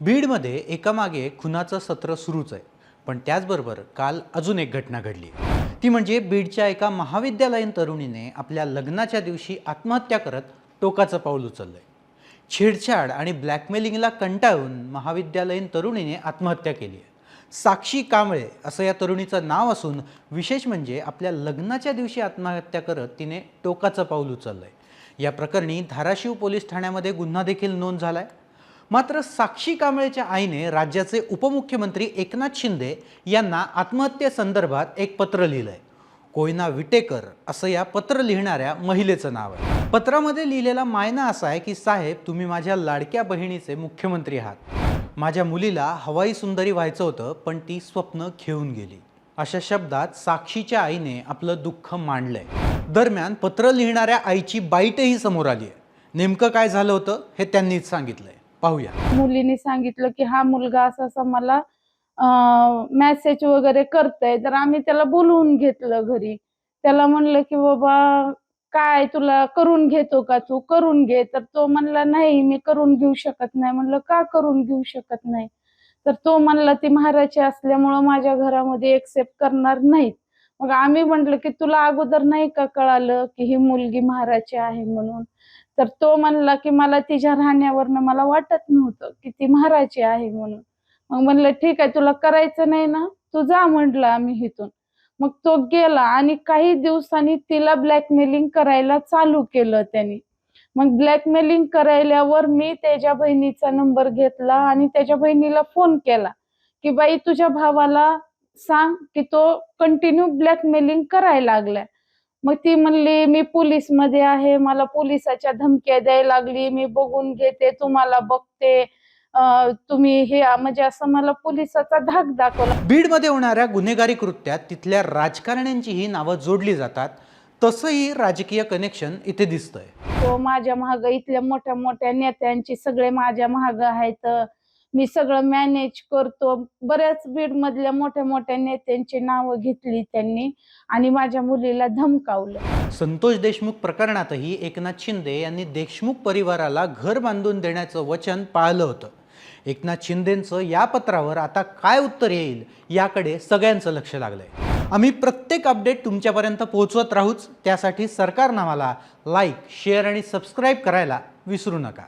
बीडमध्ये एकामागे खुनाचं सत्र सुरूच आहे. पण त्याचबरोबर काल अजून एक घटना घडली. ती म्हणजे बीडच्या एका महाविद्यालयीन तरुणीने आपल्या लग्नाच्या दिवशी आत्महत्या करत टोकाचं पाऊल उचललंय. छेडछाड आणि ब्लॅकमेलिंगला कंटाळून महाविद्यालयीन तरुणीने आत्महत्या केली आहे. साक्षी कांबळे असं या तरुणीचं नाव असून विशेष म्हणजे आपल्या लग्नाच्या दिवशी आत्महत्या करत तिने टोकाचं पाऊल उचललंय. या प्रकरणी धाराशिव पोलीस ठाण्यामध्ये गुन्हा देखील नोंद झालाय. मात्र साक्षी कांबळेच्या आईने राज्याचे उपमुख्यमंत्री एकनाथ शिंदे यांना आत्महत्येसंदर्भात एक पत्र लिहिलंय. कोयना विटेकर असं या पत्र लिहिणाऱ्या महिलेचं नाव आहे. पत्रामध्ये लिहिलेला मायना असा आहे की साहेब तुम्ही माझ्या लाडक्या बहिणीचे मुख्यमंत्री आहात. माझ्या मुलीला हवाई सुंदरी व्हायचं होतं पण ती स्वप्न घेऊन गेली. अशा शब्दात साक्षीच्या आईने आपलं दुःख मांडलंय. दरम्यान पत्र लिहिणाऱ्या आईची बाईटही समोर आली आहे. नेमकं काय झालं होतं हे त्यांनीच सांगितलंय. पाहूया. मुलीने सांगितलं की हा मुलगा असा असा मला मेसेज वगैरे करतय. तर आम्ही त्याला बोलवून घेतलं घरी. त्याला म्हणलं की बाबा काय तुला करून घेतो का तू? करून घे. तर तो म्हणला नाही मी करून घेऊ शकत नाही. म्हणलं का करून घेऊ शकत नाही? तर तो म्हणला ती महाराची असल्यामुळं माझ्या घरामध्ये एक्सेप्ट करणार नाहीत. मग आम्ही म्हटलं की तुला अगोदर नाही का कळालं की ही मुलगी महाराची आहे म्हणून? तर तो म्हणला की मला तिच्या राहण्यावरनं मला वाटत नव्हतं की ती महाराजी आहे म्हणून. मग म्हणलं ठीक आहे तुला करायचं नाही ना? तू जा म्हटलं आम्ही इथून. मग तो गेला आणि काही दिवसांनी तिला ब्लॅकमेलिंग करायला चालू केलं त्यांनी. मग ब्लॅकमेलिंग करायल्यावर मी त्याच्या बहिणीचा नंबर घेतला आणि त्याच्या बहिणीला फोन केला की बाई तुझ्या भावाला सांग की तो कंटिन्यू ब्लॅकमेलिंग करायला लागलाय. मग ती म्हणली मी पोलीसमध्ये आहे मला पोलिसाच्या धमक्या द्यायला लागली मी बघून घेते तुम्हाला बघते. तुम्ही हे म्हणजे असं मला पोलिसाचा धाक दाखवला. बीडमध्ये होणाऱ्या गुन्हेगारी कृत्यात तिथल्या राजकारण्यांचीही नावं जोडली जातात. तसंही राजकीय कनेक्शन इथे दिसतंय. तो माझ्या महाग इथल्या मोठ्या मोठ्या नेत्यांची सगळे माझ्या महाग आहेत. मी सगळं मॅनेज करतो. बऱ्याच बीड मधल्या मोठ्या मोठ्या नेत्यांची नावं घेतली त्यांनी आणि माझ्या मुलीला धमकावलं. संतोष देशमुख प्रकरणातही एकनाथ शिंदे यांनी देशमुख परिवाराला घर बांधून देण्याचं वचन पाळलं होतं. एकनाथ शिंदेंचं या पत्रावर आता काय उत्तर येईल याकडे सगळ्यांचं लक्ष लागलंय. आम्ही प्रत्येक अपडेट तुमच्यापर्यंत पोहोचवत राहूच त्यासाठी सरकारनं आम्हाला लाईक शेअर आणि सबस्क्राईब करायला विसरू नका.